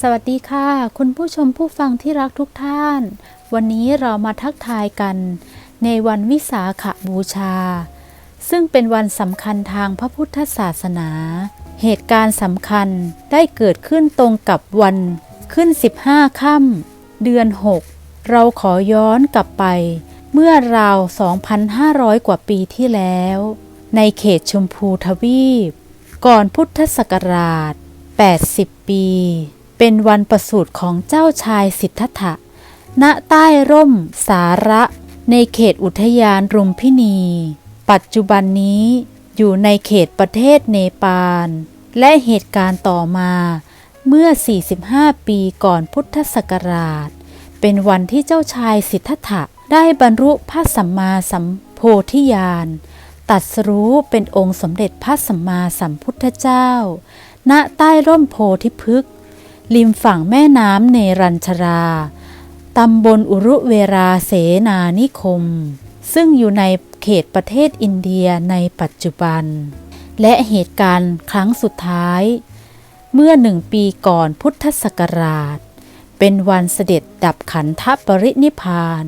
สวัสดีค่ะ คุณผู้ชมผู้ฟังที่รักทุกท่าน วันนี้เรามาทักทายกัน ในวันวิสาขบูชา ซึ่งเป็นวันสำคัญทางพระพุทธศาสนา เหตุการณ์สำคัญได้เกิดขึ้นตรงกับวันขึ้น 15ค่ำเดือน 6 เราขอย้อนกลับไป เมื่อราว 2,500 กว่าปีที่แล้ว ในเขตชมพูทวีป ก่อนพุทธศักราช 80 ปี เป็นวันประสูติของเจ้าชายสิทธัตถะ ณ ใต้ร่มสาระในเขตอุทยานรุมพินี ปัจจุบันนี้อยู่ในเขตประเทศเนปาล และเหตุการณ์ต่อมาเมื่อ 45 ปีก่อนพุทธศักราช เป็นวันที่เจ้าชายสิทธัตถะได้บรรลุพระสัมมาสัมโพธิญาณตรัสรู้เป็นองค์สมเด็จพระสัมมาสัมพุทธเจ้า ณ ใต้ร่มโพธิพฤกษ์ ริมฝั่งแม่น้ำเนรัญชรา ตำบลอุรุเวราเสนานิคม ซึ่งอยู่ในเขตประเทศอินเดียในปัจจุบัน และเหตุการณ์ครั้งสุดท้าย เมื่อหนึ่งปีก่อนพุทธศักราช เป็นวันเสด็จดับขันธปรินิพพาน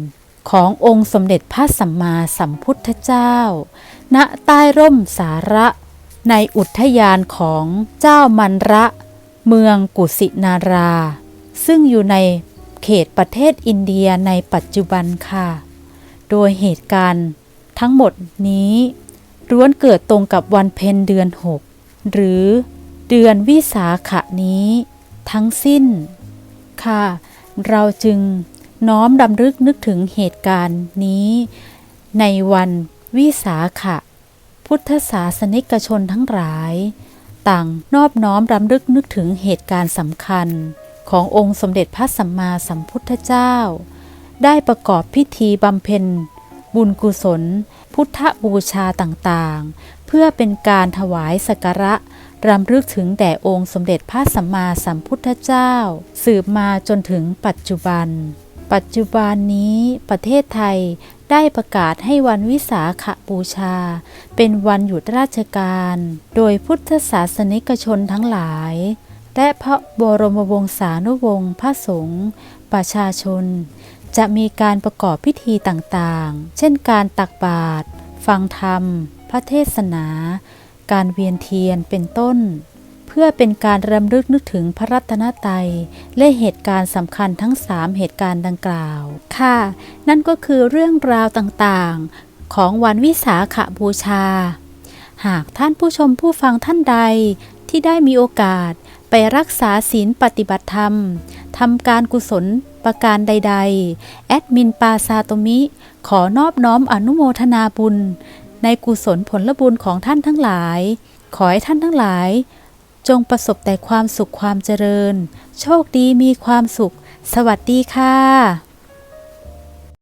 ขององค์สมเด็จพระสัมมาสัมพุทธเจ้า ณ ใต้ร่มสาระ ในอุทยานของเจ้ามันระ เมืองกุสินารา ซึ่งอยู่ในเขตประเทศอินเดียในปัจจุบันค่ะ โดยเหตุการณ์ทั้งหมดนี้ล้วนเกิดตรงกับวันเพ็ญเดือน 6 หรือเดือนวิสาขะนี้ ทั้งสิ้น ค่ะ เราจึงน้อมดำลึกนึกถึงเหตุการณ์นี้ ในวันวิสาขะ พุทธศาสนิกชนทั้งหลาย ต่างนอบน้อมรำลึกนึกถึงเหตุการณ์สำคัญ ขององค์สมเด็จพระสัมมาสัมพุทธเจ้า ได้ประกอบพิธีบำเพ็ญ บุญกุศล พุทธบูชาต่างๆ เพื่อเป็นการถวายสักการะรำลึกถึงแด่องค์สมเด็จพระสัมมาสัมพุทธเจ้า สืบมาจนถึงปัจจุบัน ปัจจุบันนี้ประเทศไทย ได้ประกาศให้วันวิสาขบูชา เป็นวันหยุดราชการ โดยพุทธศาสนิกชนทั้งหลาย และพระบรมวงศานุวงศ์พระสงฆ์ประชาชน จะมีการประกอบพิธีต่างๆ เช่นการตักบาตรฟังธรรม พระเทศนา การเวียนเทียนเป็นต้น พื่อเป็นการรำลึกนึกถึงพระรัตนตรัยและเหตุการณ์สำคัญทั้งสามเหตุการณ์ดังกล่าว ค่ะ นั่นก็คือเรื่องราวต่างๆ ของวันวิสาขบูชา หากท่านผู้ชมผู้ฟังท่านใดที่ได้มีโอกาสไปรักษาศีลปฏิบัติธรรมทำการกุศลประการใด ๆ แอดมินปาซาโตมิ ขอนอบน้อมอนุโมทนาบุญ ในกุศลผลบุญของท่านทั้งหลาย ขอให้ท่านทั้งหลาย จงประสบแต่ความสุขความเจริญ โชคดีมีความสุข สวัสดีค่ะ